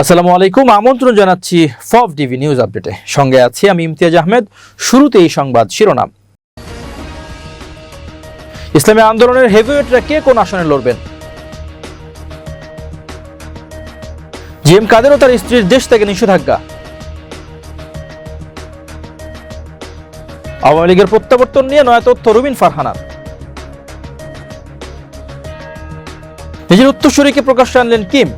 আসসালামু আলাইকুম। আমন্ত্রণ জানাচ্ছি ফব টিভি নিউজ আপডেটে। সঙ্গে আছি আমি ইমতিয়াজ আহমেদ। শুরুতে এই সংবাদ শিরোনাম। ইসলামী আন্দোলনের হেভিওয়েটরা কে কোন আসনে লড়বেন? জি এম কাদের ও তার স্ত্রীর দেশ থেকে নিষেধাজ্ঞা। আওয়ামী লীগের প্রত্যাবর্তন নিয়ে নয়া তথ্য রুবিন ফারহানার। নিজের উত্তরসূরিকে প্রকাশ্যে আনলেন কিম।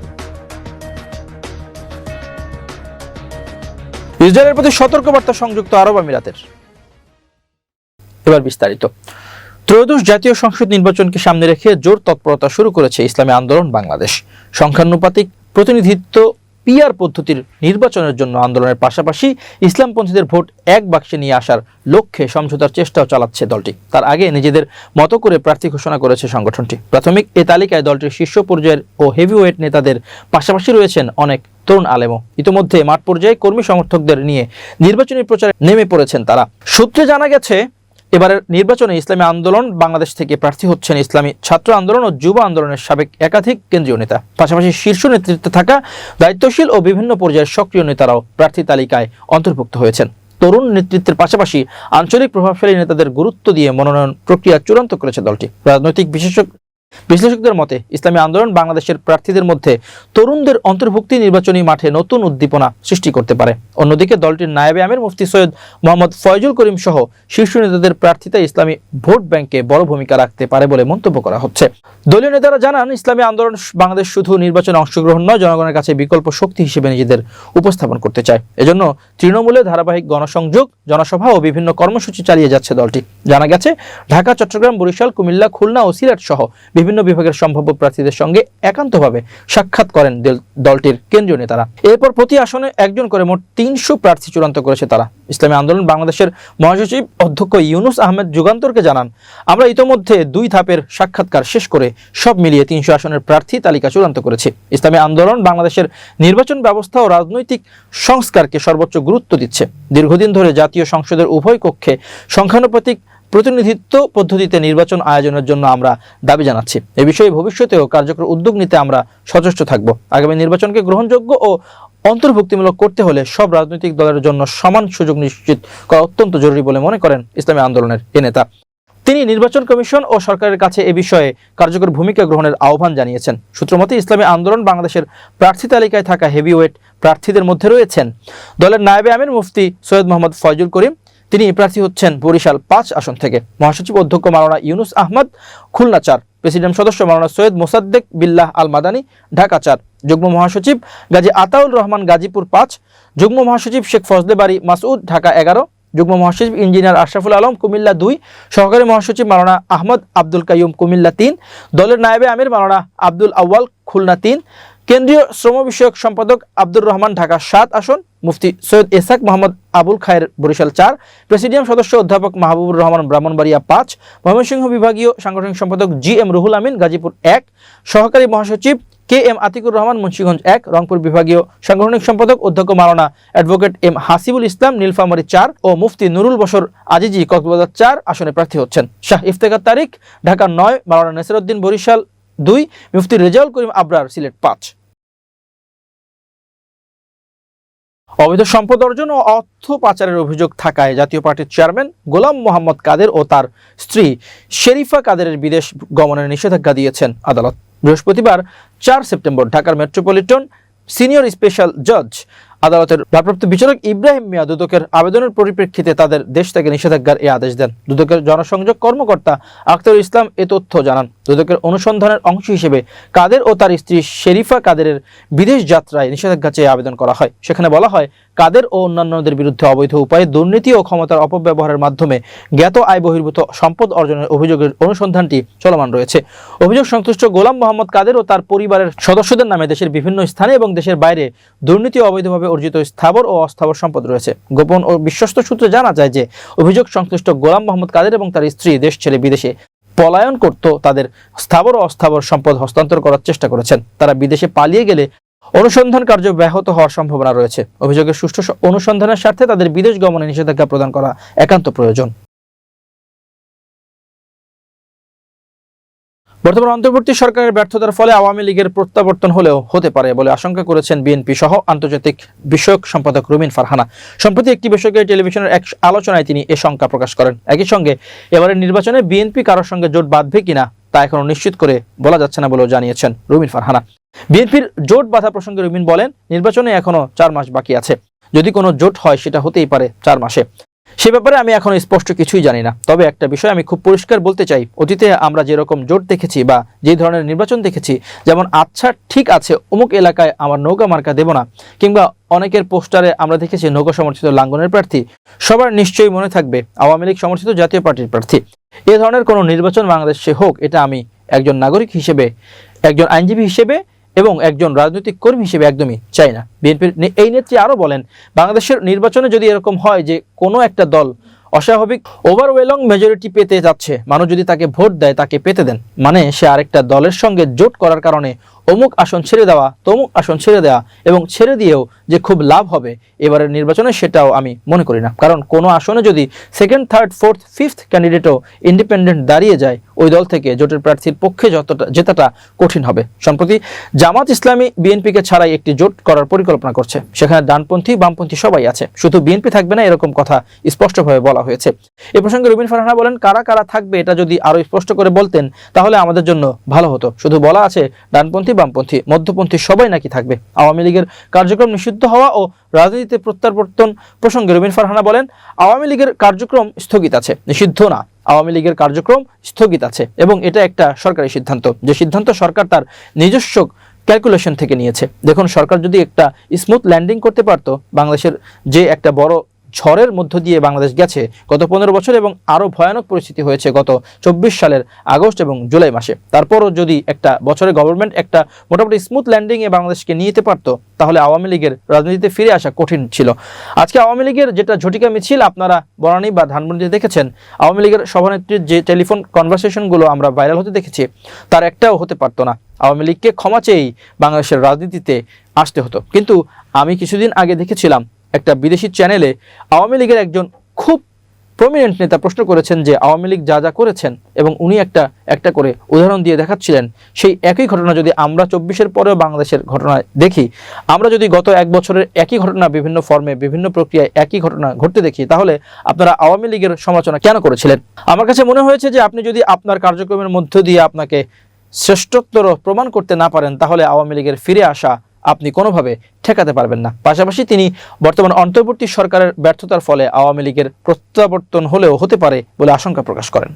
ইসরায়েলের প্রতি সতর্কবার্তা সংযুক্ত আরব আমিরাতের। এবার বিস্তারিত। ত্রয়োদশ জাতীয় সংসদ নির্বাচনকে সামনে রেখে জোর তৎপরতা শুরু করেছে ইসলামী আন্দোলন বাংলাদেশ। সংখ্যানুপাতিক প্রতিনিধিত্ব পিআর পদ্ধতির নির্বাচনের জন্য আন্দোলনের পাশাপাশি ইসলামপন্থীদের ভোট এক বাক্সে নিয়ে আসার লক্ষ্যে সমঝোতার চেষ্টাও চালাচ্ছে দলটি। তার আগে নিজেদের মতো করে প্রার্থী ঘোষণা করেছে সংগঠনটি। প্রাথমিক এ তালিকায় দলটির শীর্ষ পর্যায়ের ও হেভিওয়েট নেতাদের পাশাপাশি রয়েছেন অনেক তরুণ আলেমও। ইতিমধ্যে মাঠ পর্যায়ে কর্মী সমর্থকদের নিয়ে নির্বাচনী প্রচারে নেমে পড়েছেন তারা। সূত্রে জানা গেছে এবারের নির্বাচনে ইসলামী আন্দোলন বাংলাদেশ থেকে প্রার্থী হচ্ছেন ইসলামী ছাত্র আন্দোলন ও যুব আন্দোলনের সাবেক একাধিক কেন্দ্রীয় নেতা। পাশাপাশি শীর্ষ নেতৃত্বে থাকা দায়িত্বশীল ও বিভিন্ন পর্যায়ের সক্রিয় নেতারাও প্রার্থী তালিকায় অন্তর্ভুক্ত হয়েছেন। তরুণ নেতৃত্বের পাশাপাশি আঞ্চলিক প্রভাবশালী নেতাদের গুরুত্ব দিয়ে মনোনয়ন প্রক্রিয়া চূড়ান্ত করেছে দলটি। রাজনৈতিক বিশেষজ্ঞ বিশ্লেষকদের মতে, ইসলামী আন্দোলন বাংলাদেশের প্রার্থীদের মধ্যে তরুণদের অন্তর্ভুক্তি নির্বাচনী মাঠে নতুন উদ্দীপনা সৃষ্টি করতে পারে। অন্যদিকে দলটির নায়েবে আমির মুফতি সৈয়দ মোহাম্মদ ফয়জুল করিম সহ শীর্ষ নেতাদের প্রার্থিতা ইসলামী ভোট ব্যাংকে বড় ভূমিকা রাখতে পারে বলে মন্তব্য করা হচ্ছে। দলীয় নেতারা জানান, ইসলামী আন্দোলন বাংলাদেশ শুধু নির্বাচনে অংশগ্রহণ নয়, জনগণের কাছে বিকল্প শক্তি হিসেবে নিজেদের উপস্থাপন করতে চায়। এজন্য তৃণমূলে ধারাবাহিক গণসংযোগ, জনসভা ও বিভিন্ন কর্মসূচি চালিয়ে যাচ্ছে দলটি। জানা গেছে, ঢাকা, চট্টগ্রাম, বরিশাল, কুমিল্লা, খুলনা ও সিলেট সহ বিভিন্ন বিভাগের সম্ভাব্য প্রার্থীদের সঙ্গে একান্তভাবে সাক্ষাৎ করেন দলটির কেন্দ্রীয় নেতারা। এরপর প্রতি আসনে একজন করে মোট তিনশো প্রার্থী চূড়ান্ত করেছে তারা। ইসলামী আন্দোলন বাংলাদেশের মহাসচিব অধ্যক্ষ ইউনুস আহমেদ যুগান্তরকে জানান, আমরা ইতোমধ্যে দুই ধাপের সাক্ষাৎকার শেষ করে সব মিলিয়ে তিনশো আসনের প্রার্থী তালিকা চূড়ান্ত করেছি। ইসলামী আন্দোলন বাংলাদেশের নির্বাচন ব্যবস্থা ও রাজনৈতিক সংস্কারকে সর্বোচ্চ গুরুত্ব দিচ্ছে। দীর্ঘদিন ধরে জাতীয় সংসদের উভয় কক্ষে সংখ্যানুপাতিক প্রতিনিধিত্ব পদ্ধতিতে নির্বাচন আয়োজনের জন্য আমরা দাবি জানাচ্ছি। এ বিষয়ে ভবিষ্যতেও কার্যকর উদ্যোগ নিতে আমরা সচেষ্ট থাকব। আগামী নির্বাচনকে গ্রহণযোগ্য ও অন্তর্ভুক্তিমূলক করতে হলে সব রাজনৈতিক দলের জন্য সমান সুযোগ নিশ্চিত করা অত্যন্ত জরুরি বলে মনে করেন ইসলামী আন্দোলনের এ নেতা। তিনি নির্বাচন কমিশন ও সরকারের কাছে এ বিষয়ে কার্যকর ভূমিকা গ্রহণের আহ্বান জানিয়েছেন। সূত্রমতে ইসলামী আন্দোলন বাংলাদেশের প্রার্থী তালিকায় থাকা হেভিওয়েট প্রার্থীদের মধ্যে রয়েছেন দলের নায়েবে আমির মুফতি সৈয়দ মোহাম্মদ ফয়জুল করিম তিনি প্রার্থী হচ্ছেন বরিশাল পাঁচ আসন থেকে। মহাসচিব অধ্যক্ষ মাওলানা ইউনুস আহমদ, খুলনা চার। প্রেসিডেন্ট সদস্য মাওলানা সৈয়দ মোসাদ্দেক বিল্লাহ আল মাদানী ঢাকা চার। যুগ্ম মহাসচিব গাজী আতাউল রহমান গাজীপুর পাঁচ। যুগ্ম মহাসচিব শেখ ফজলে বাড়ি মাসউদ, ঢাকা এগারো। যুগ্ম মহাসচিব ইঞ্জিনিয়ার আশরাফুল আলম, কুমিল্লা দুই। সহকারী মহাসচিব মাওলানা আহমদ আব্দুল কাইয়ুম, কুমিল্লা তিন। দলের নায়েবে আমির মাওলানা আব্দুল আউয়াল, খুলনা তিন। কেন্দ্রীয় শ্রম বিষয়ক সম্পাদক আব্দুর রহমান ঢাকা সাত আসন, মুফতি সৈয়দ এসাক মোহাম্মদ আবুল খায়ের বরিশাল চার, প্রেসিডিয়াম সদস্য অধ্যাপক মাহবুবুর রহমান ব্রাহ্মণবাড়িয়া পাঁচ, ময়মনসিংহ বিভাগীয় সাংগঠনিক সম্পাদক জি এম রুহুল আমিন গাজীপুর এক, সহকারী মহাসচিব কে এম আতিকুর রহমান মুন্সিগঞ্জ এক, রংপুর বিভাগীয় সাংগঠনিক সম্পাদক অধ্যক্ষ মাওলানা অ্যাডভোকেট এম হাসিবুল ইসলাম নীলফামারী চার ও মুফতি নুরুল বসর আজিজি কক্সবাজার চার আসনে প্রার্থী হচ্ছেন। শাহ ইফতেখার তারিক ঢাকা নয়, মারানা নেসরুদ্দিন বরিশাল দুই, মুফতি রেজাউল করিম আবরার সিলেট পাঁচ। অবৈধ সম্পদ অর্জন ও অর্থ পাচারের অভিযোগ থাকায় জাতীয় পার্টির চেয়ারম্যান গোলাম মোহাম্মদ কাদের ও তার স্ত্রী শেরিফা কাদেরের বিদেশ গমনের নিষেধাজ্ঞা দিয়েছেন আদালত। বৃহস্পতিবার চার সেপ্টেম্বর ঢাকার মেট্রোপলিটন সিনিয়র স্পেশাল জজ, আদালতের ভারপ্রাপ্ত বিচারক ইব্রাহিম মিয়া দুদকের আবেদনের পরিপ্রেক্ষিতে তাদের দেশ থেকে নিষেধাজ্ঞার এই আদেশ দেন। দুদকের জনসংযোগ কর্মকর্তা আখতার ইসলাম এ তথ্য জানান। দুদকের অনুসন্ধানের অংশ হিসেবে কাদের ও তার স্ত্রী শেরিফা কাদেরের বিদেশ যাত্রায় নিষেধাজ্ঞা চেয়ে আবেদন করা হয়। সেখানে বলা হয়, কাদের ও অন্যান্যদের বিরুদ্ধে অবৈধ উপায়ে দুর্নীতি ও ক্ষমতার অপব্যবহারের মাধ্যমে জ্ঞাত আয় বহির্ভূত সম্পদ অর্জনের অভিযোগের অনুসন্ধানটি চলমান রয়েছে। অভিযোগ সংশ্লিষ্ট গোলাম মোহাম্মদ কাদের ও তার পরিবারের সদস্যদের নামে দেশের বিভিন্ন স্থানে এবং দেশের বাইরে দুর্নীতি অবৈধভাবে অর্জিত স্থাবর ও অস্থাবর সম্পদ রয়েছে। গোপন ও বিশ্বস্ত সূত্রে জানা যায় যে, অভিযোগ সংশ্লিষ্ট গোলাম মোহাম্মদ কাদের এবং তার স্ত্রী দেশ ছেড়ে বিদেশে পলায়ন করত, তাদের স্থাবর ও অস্থাবর সম্পদ হস্তান্তর করার চেষ্টা করেছেন। তারা বিদেশে পালিয়ে গেলে অনুসন্ধান কার্য ব্যাহত হওয়ার সম্ভাবনা রয়েছে। অভিযোগের সুষ্ঠু অনুসন্ধানের স্বার্থে তাদের বিদেশ গমনে নিষেধাজ্ঞা প্রদান করা একান্ত প্রয়োজন। বর্তমান অন্তর্বর্তী সরকারের ব্যর্থতার ফলে আওয়ামী লীগের প্রত্যাবর্তন হলেও হতে পারে বলে আশঙ্কা করেছেন বিএনপি সহ আন্তর্জাতিক বিষয়ক সম্পাদক রুমিন ফারহানা। সম্প্রতি একটি বেসরকারি টেলিভিশনের এক আলোচনায় তিনি এ শঙ্কা প্রকাশ করেন। একই সঙ্গে এবারের নির্বাচনে বিএনপি কারোর সঙ্গে জোট বাঁধবে কিনা তা এখনও নিশ্চিত করে বলা যাচ্ছে না বলেও জানিয়েছেন রুমিন ফারহানা। বিএনপির জোট বাধা প্রসঙ্গে রুমিন বলেন, নির্বাচনে এখনও চার মাস বাকি আছে। যদি কোনো জোট হয়, সেটা হতেই পারে চার মাসে। সে ব্যাপারে আমি এখনও স্পষ্ট কিছুই জানি না। তবে একটা বিষয় আমি খুব পরিষ্কার বলতে চাই। অতীতে আমরা যেরকম জোট দেখেছি বা যে ধরনের নির্বাচন দেখেছি, যেমন আচ্ছা ঠিক আছে, অমুক এলাকায় আমার নৌকা মার্কা দেব না। কিংবা অনেকের পোস্টারে আমরা দেখেছি নৌকা সমর্থিত লাঙ্গনের প্রার্থী। সবার নিশ্চয়ই মনে থাকবে আওয়ামী লীগ সমর্থিত জাতীয় পার্টির প্রার্থী। এ ধরনের কোনো নির্বাচন বাংলাদেশে হোক, এটা আমি একজন নাগরিক হিসেবে, একজন আইনজীবী হিসেবে এবং একজন রাজনৈতিক কর্মী হিসেবে একদমই চাই না। বিএনপির এই নেত্রী আরও বলেন, বাংলাদেশের নির্বাচনে যদি এরকম হয় যে কোনো একটা দল অস্বাভাবিক ওভারওয়েলং মেজরিটি পেতে যাচ্ছে, মানুষ যদি তাকে ভোট দেয়, তাকে পেতে দেন মানে সে আরেকটা দলের সঙ্গে জোট করার কারণে অমুক আসন ছেড়ে দেওয়া, তমুক আসন ছেড়ে দেওয়া এবং ছেড়ে দিয়েও যে খুব লাভ হবে, এবারের নির্বাচনে সেটাও আমি মনে করি না। কারণ কোনো আসনে যদি সেকেন্ড থার্ড ফোর্থ ফিফথ ক্যান্ডিডেটও ইন্ডিপেন্ডেন্ট দাঁড়িয়ে যায় ওই দল থেকে জোটের প্রার্থীর পক্ষে যতটা জেতাটা কঠিন হবে। সম্প্রতি জামাত ইসলামী বিএনপিকে ছাড়াই একটি জোট করার পরিকল্পনা করছে। সেখানে ডানপন্থী, বামপন্থী সবাই আছে। শুধু বিএনপি থাকবে না, এরকম কথা স্পষ্টভাবে বলা হয়েছে। এ প্রসঙ্গে রবিন ফারহানা বলেন, কারা কারা থাকবে এটা যদি আরও স্পষ্ট করে বলতেন, তাহলে আমাদের জন্য ভালো হতো। শুধু বলা আছে, ডানপন্থী, বামপন্থী, মধ্যপন্থী সবাই নাকি থাকবে। আওয়ামী লীগের কার্যক্রম নিষিদ্ধ হওয়া ও রাজনীতিতে প্রত্যাবর্তন প্রসঙ্গে রবিন ফারহানা বলেন, আওয়ামী লীগের কার্যক্রম স্থগিত আছে। নিষিদ্ধ না। আওয়ামী লীগের কার্যক্রম স্থগিত আছে এবং এটা একটা সরকারি সিদ্ধান্ত। যে সিদ্ধান্ত সরকার তার নিজস্ব ক্যালকুলেশন থেকে নিয়েছে। দেখুন, সরকার যদি একটা স্মুথ ল্যান্ডিং করতে পারতো, বাংলাদেশের যে একটা বড় ঝড়ের মধ্য দিয়ে বাংলাদেশ গেছে গত পনেরো বছর এবং আরও ভয়ানক পরিস্থিতি হয়েছে গত চব্বিশ সালের আগস্ট এবং জুলাই মাসে। তারপরও যদি একটা বছরে গভর্নমেন্ট একটা মোটামুটি স্মুথ ল্যান্ডিংয়ে বাংলাদেশকে নিয়ে যেতে পারতো, তাহলে আওয়ামী লীগের রাজনীতিতে ফিরে আসা কঠিন ছিল। আজকে আওয়ামী লীগের যেটা ঝটিকা মিছিল, আপনারা বনানী বা ধানমন্ডিতে দেখেছেন, আওয়ামী লীগের সভানেত্রীর যে টেলিফোন কনভারসেশনগুলো আমরা ভাইরাল হতে দেখেছি, তার একটাও হতে পারতো না। আওয়ামী লীগকে ক্ষমা চেয়েই বাংলাদেশের রাজনীতিতে আসতে হতো। কিন্তু আমি কিছুদিন আগে দেখেছিলাম একটা বিদেশি চ্যানেলে আওয়ামী লীগের একজন খুব প্রমিনেন্ট নেতা প্রশ্ন করেছেন যে আওয়ামী লীগ যা যা করেছেন এবং উনি একটা একটা করে উদাহরণ দিয়ে দেখাচ্ছিলেন, সেই একই ঘটনা যদি আমরা চব্বিশের পরেও বাংলাদেশের ঘটনা দেখি, আমরা যদি গত এক বছরের একই ঘটনা বিভিন্ন ফর্মে বিভিন্ন প্রক্রিয়ায় একই ঘটনা ঘটতে দেখি, তাহলে আপনারা আওয়ামী লীগের সমালোচনা কেন করেছিলেন? আমার কাছে মনে হয়েছে যে আপনি যদি আপনার কার্যক্রমের মধ্য দিয়ে আপনাকে শ্রেষ্ঠত্বর প্রমাণ করতে না পারেন, তাহলে আওয়ামী লীগের ফিরে আসা আপনি কোনোভাবে ঠেকাতে পারবেন না। পাশাপাশি তিনি বর্তমান অন্তর্বর্তী সরকারের ব্যর্থতার ফলে আওয়ামী লীগের প্রত্যাবর্তন হলেও হতে পারে বলে আশঙ্কা প্রকাশ করেন।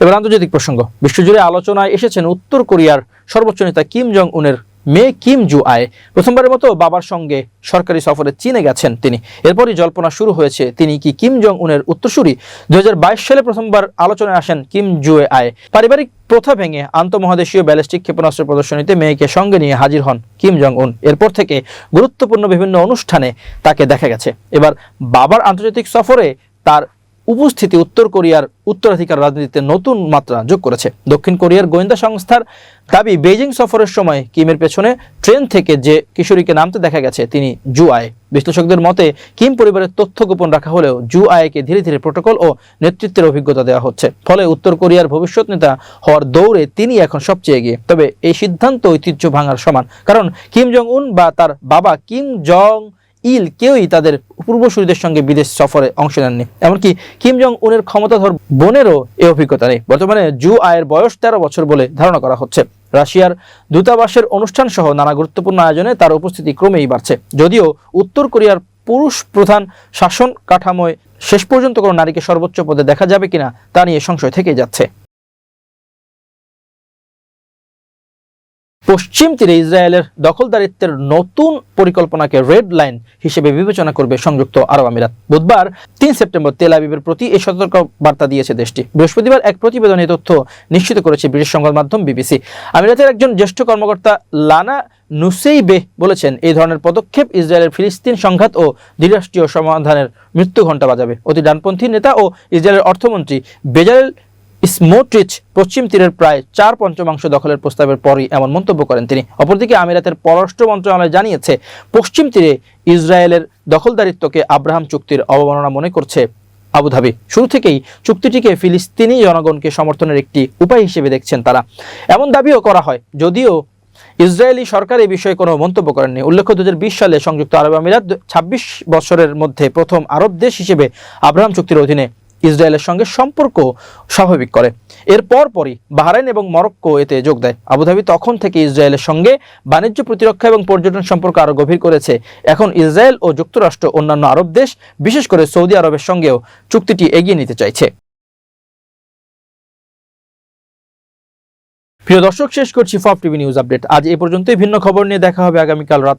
এবার আন্তর্জাতিক প্রসঙ্গ। বিশ্বজুড়ে আলোচনায় এসেছেন উত্তর কোরিয়ার সর্বোচ্চ নেতা কিম জং উনের মেয়ে কিম জু আয় প্রথমবারের মতো বাবার সঙ্গে সরকারি সফরে চীনে গেছেন তিনি। এরপরই জল্পনা শুরু হয়েছে, তিনি কি কিম জং উনের উত্তরসূরি দুহাজার বাইশ সালে প্রথমবার আলোচনায় আসেন কিম জুয়ে আয় পারিবারিক প্রথা ভেঙে আন্তঃমহাদেশীয় ব্যালিস্টিক ক্ষেপণাস্ত্র প্রদর্শনীতে মেয়েকে সঙ্গে নিয়ে হাজির হন কিম জং উন এরপর থেকে গুরুত্বপূর্ণ বিভিন্ন অনুষ্ঠানে তাকে দেখা গেছে। এবার বাবার আন্তর্জাতিক সফরে তার উপস্থিতি উত্তর কোরিয়ার উত্তরাধিকার রাজনীতিতে নতুন মাত্রা যোগ করেছে। দক্ষিণ কোরিয়ার গোয়েন্দা সংস্থার দাবি বেজিং সফরের সময় কিমের পেছনে ট্রেন থেকে যে কিশোরীকে নামতে দেখা গেছে, তিনি জু আয়। বিশ্লেষকদের মতে, কিম পরিবারের তথ্য গোপন রাখা হলেও জু আয়কে ধীরে ধীরে প্রোটোকল ও নেতৃত্বের অভিজ্ঞতা দেওয়া হচ্ছে। ফলে উত্তর কোরিয়ার ভবিষ্যৎ নেতা হওয়ার দৌড়ে তিনি এখন সবচেয়ে এগিয়ে। তবে এই সিদ্ধান্ত ঐতিহ্য ভাঙার সমান, কারণ কিম জং উন বা তার বাবা কিম জং ইল কেউই তাদের পূর্বসূরীদের সঙ্গে বিদেশ সফরে অংশ নেননি। এমনকি কিম জং উনের ক্ষমতাধর বোনেরও এ অভিজ্ঞতা নেই। বর্তমানে জু আয়ের বয়স তেরো বছর বলে ধারণা করা হচ্ছে। রাশিয়ার দূতাবাসের অনুষ্ঠান সহ নানা গুরুত্বপূর্ণ আয়োজনে তার উপস্থিতি ক্রমেই বাড়ছে। যদিও উত্তর কোরিয়ার পুরুষ প্রধান শাসন কাঠামোয় শেষ পর্যন্ত কোনো নারীকে সর্বোচ্চ পদে দেখা যাবে কিনা তা নিয়ে সংশয় থেকে যাচ্ছে। পশ্চিম তীরে ইসরায়েলের দখলদারিত্বের নতুন পরিকল্পনাকে রেড লাইন হিসেবে বিবেচনা করবে সংযুক্ত আরব আমিরাত। বুধবার তিন সেপ্টেম্বর তেল আবিবের প্রতি এই সতর্ক বার্তা দিয়েছে দেশটি। বৃহস্পতিবার এক প্রতিবেদনে তথ্য নিশ্চিত করেছে ব্রিটিশ সংবাদ মাধ্যম বিবিসি। আমিরাতের একজন জ্যেষ্ঠ কর্মকর্তা লানা নুসেইবে বলেছেন, এই ধরনের পদক্ষেপ ইসরায়েলের ফিলিস্তিন সংঘাত ও দ্বিরাষ্ট্রীয় সমাধানের মৃত্যু ঘণ্টা বাজাবে। অতি ডানপন্থী নেতা ও ইসরায়েলের অর্থমন্ত্রী বেজারেল স্মোট্রিচ পশ্চিম তীরের প্রায় চার পঞ্চমাংশ দখলের প্রস্তাবের পরই এমন মন্তব্য করেন তিনি। অপরদিকে আমিরাতের পররাষ্ট্র মন্ত্রণালয় জানিয়েছে, পশ্চিম তীরে ইসরায়েলের দখলদারিত্বকে আব্রাহাম চুক্তির অবমাননা মনে করছে আবুধাবি। শুরু থেকেই চুক্তিটিকে ফিলিস্তিনি জনগণকে সমর্থনের একটি উপায় হিসেবে দেখছেন তারা। এমন দাবিও করা হয়, যদিও ইসরায়েলি সরকার এই বিষয়ে কোনো মন্তব্য করেননি। উল্লেখ্য দু হাজার বিশ সালে সংযুক্ত আরব আমিরাত ছাব্বিশ বছরের মধ্যে প্রথম আরব দেশ হিসেবে আব্রাহাম চুক্তির অধীনে ইসরায়েলের সঙ্গে সম্পর্ক স্বাভাবিক করে। এর পরপরই বাহরাইন এবং মরক্কো এতে যোগ দেয়। আবুধাবি তখন থেকে ইসরায়েলের সঙ্গে বাণিজ্য প্রতিরক্ষা এবং পর্যটন সম্পর্ক আরও গভীর করেছে। এখন ইসরায়েল ও যুক্তরাষ্ট্র অন্যান্য আরব দেশ, বিশেষ করে সৌদি আরবের সঙ্গেও চুক্তিটি এগিয়ে নিতে চাইছে। প্রিয় দর্শক, শেষ করছি ফপ টিভি নিউজ আপডেট। আজ এই পর্যন্তই। ভিন্ন খবর নিয়ে দেখা হবে আগামীকাল রাত